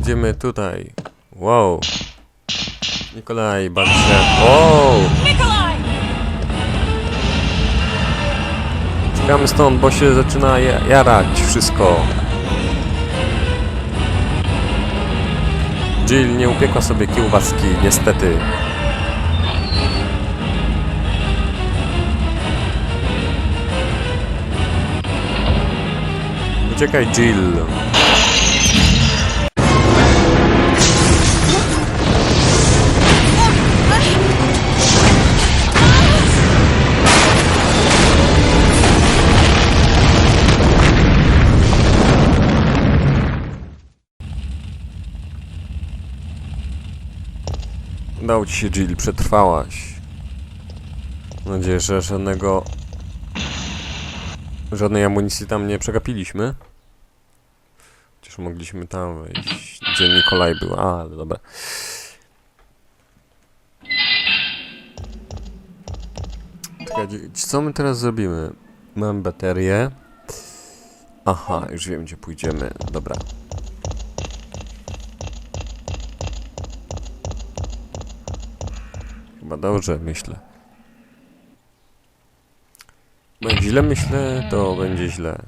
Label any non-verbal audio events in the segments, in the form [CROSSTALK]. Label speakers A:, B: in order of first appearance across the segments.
A: Idziemy tutaj. Wow. Nikolaj, bardzo się... Wow! Czekamy stąd, bo się zaczyna ja- jarać wszystko. Jill nie upiekła sobie kiełbaski, niestety. Uciekaj, Jill. Udało ci się, Jill, przetrwałaś. Mam nadzieję, że żadnego... Żadnej amunicji tam nie przegapiliśmy. Chociaż mogliśmy tam wejść, gdzie Nikolaj był. A, ale dobra. Co my teraz zrobimy? Mam baterię. Aha, już wiem, gdzie pójdziemy. Dobra. Chyba dobrze myślę. Bo jak źle myślę, to będzie źle.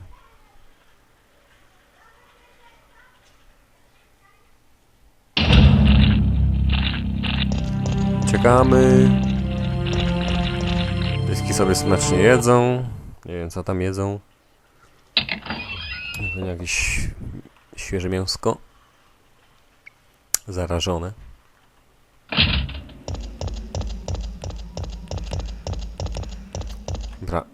A: Czekamy. Pieski sobie smacznie jedzą. Nie wiem co tam jedzą. Jakieś świeże mięsko. Zarażone. Dobra.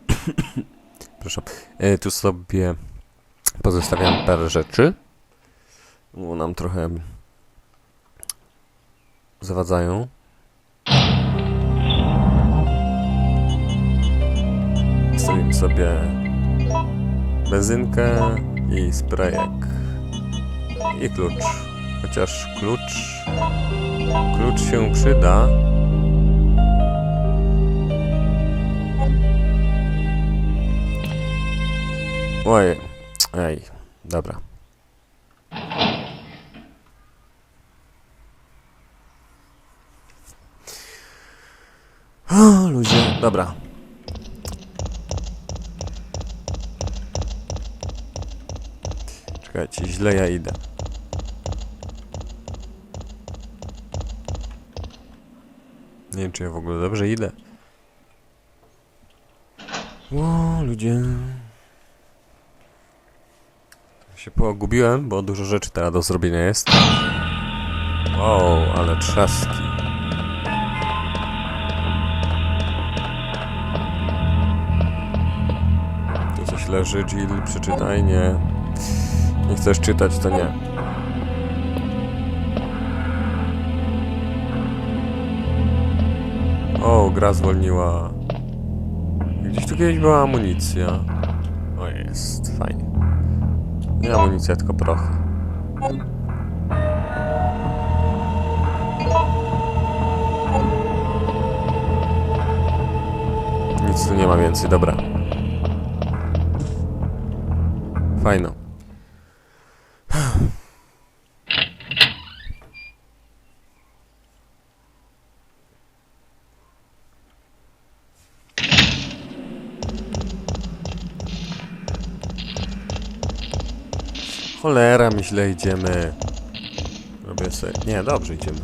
A: [COUGHS] Proszę. E, tu sobie pozostawiam parę rzeczy. Bo nam trochę zawadzają. Stawimy sobie benzynkę i sprayek. I klucz. Chociaż klucz... Klucz się przyda. Oj, ej, dobra. O, ludzie, dobra. Czekajcie, źle ja idę. Nie wiem, czy ja w ogóle dobrze idę. O, ludzie. Się pogubiłem, bo dużo rzeczy teraz do zrobienia jest. Wow, ale trzaski. Tu coś leży, Jill, przeczytaj, nie. Nie chcesz czytać, to nie. O, gra zwolniła. Gdzieś tu kiedyś była amunicja. O, jest, fajnie. Nie amunicja, tylko prochy. Nic tu nie ma więcej, dobra. Fajno. Cholera, my źle idziemy. Robię sobie... Nie, dobrze idziemy.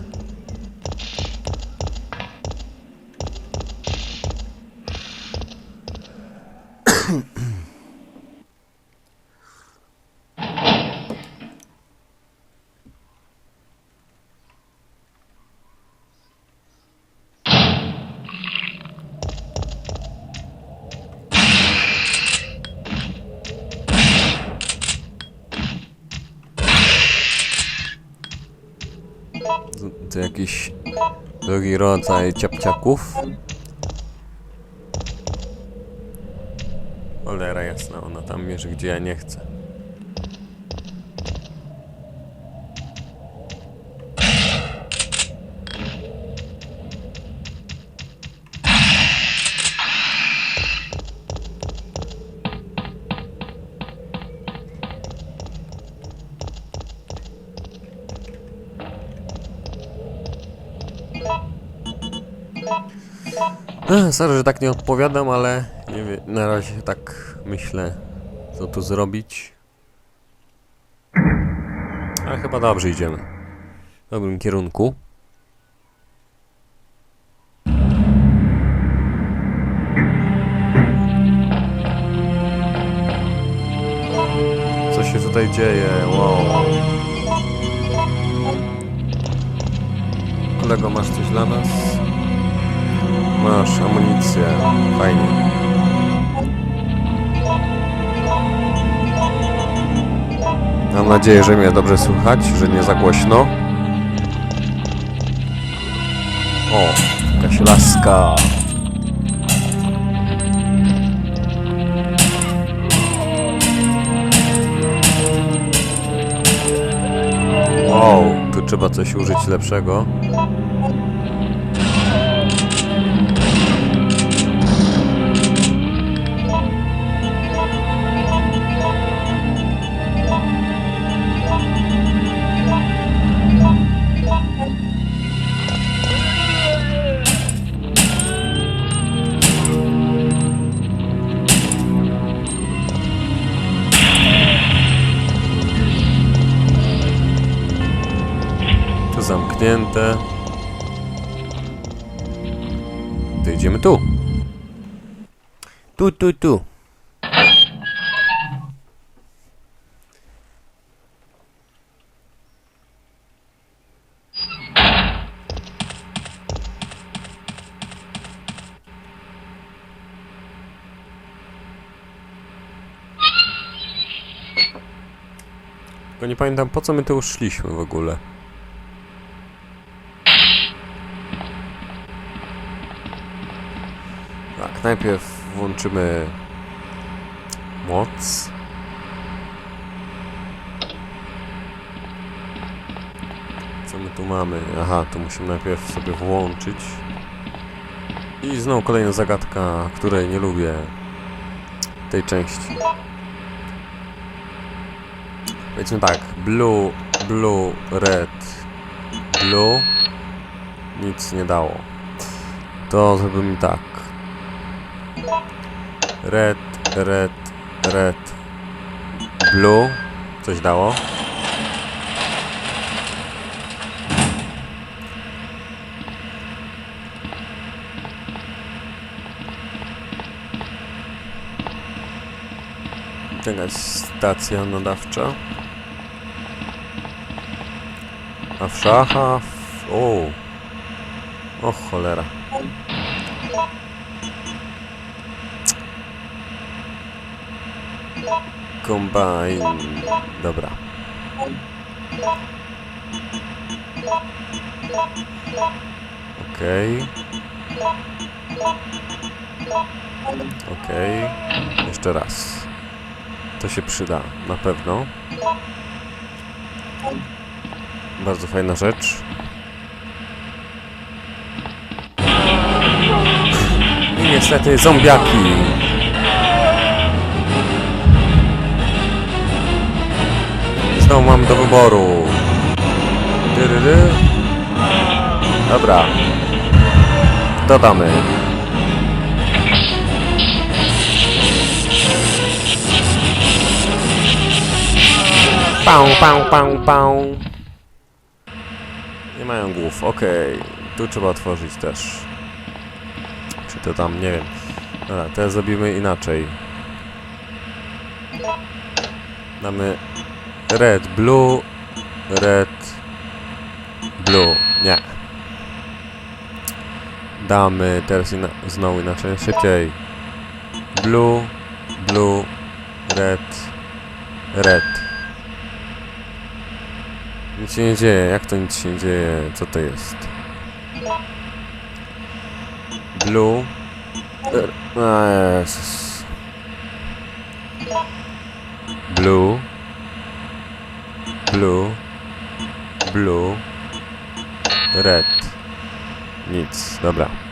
A: To jakiś drugi rodzaj ciapciaków. Cholera jasna, ona tam mierzy gdzie ja nie chcę. [CLEARS THROAT] Sorry, że tak nie odpowiadam, ale nie wiem, na razie tak myślę, co tu zrobić. Ale chyba dobrze idziemy. W dobrym kierunku. Co się tutaj dzieje? Wow. Kolego, masz coś dla nas? Masz amunicję. Fajnie. Mam nadzieję, że mnie dobrze słychać, że nie za głośno. O, jakaś laska. Wow, tu trzeba coś użyć lepszego. Zamknięte. To idziemy tu. Tu, tu, tu. Nie pamiętam po co my tu szliśmy w ogóle. Tak, najpierw włączymy moc. Co my tu mamy? Aha, to musimy najpierw sobie włączyć. I znowu kolejna zagadka, której nie lubię tej części. Powiedzmy tak, blue, blue, red, blue. Nic nie dało. To zrobimy tak. Red, red, red, blue. Coś dało. Jakaś stacja nadawcza. A w szacha... w- O! O cholera. Combine. Dobra. Okej. Okej. Jeszcze raz. To się przyda, na pewno. Bardzo fajna rzecz. I niestety zombiaki. Znowu mam do wyboru. Tyryry. Dobra. Dodamy. Pał, pał, pał, pał. Nie mają głów, okej. Tu trzeba otworzyć też. Czy to tam, nie wiem. Dobra, teraz zrobimy inaczej. Mamy red, blue, red, blue. Nie. Damy teraz ina znowu inaczej, szybciej. Blue, blue, red, red. Nic się nie dzieje, jak to nic się nie dzieje? Co to jest? Blue. Er, a. Blue. Blue. Blue. Red. Nic, dobra.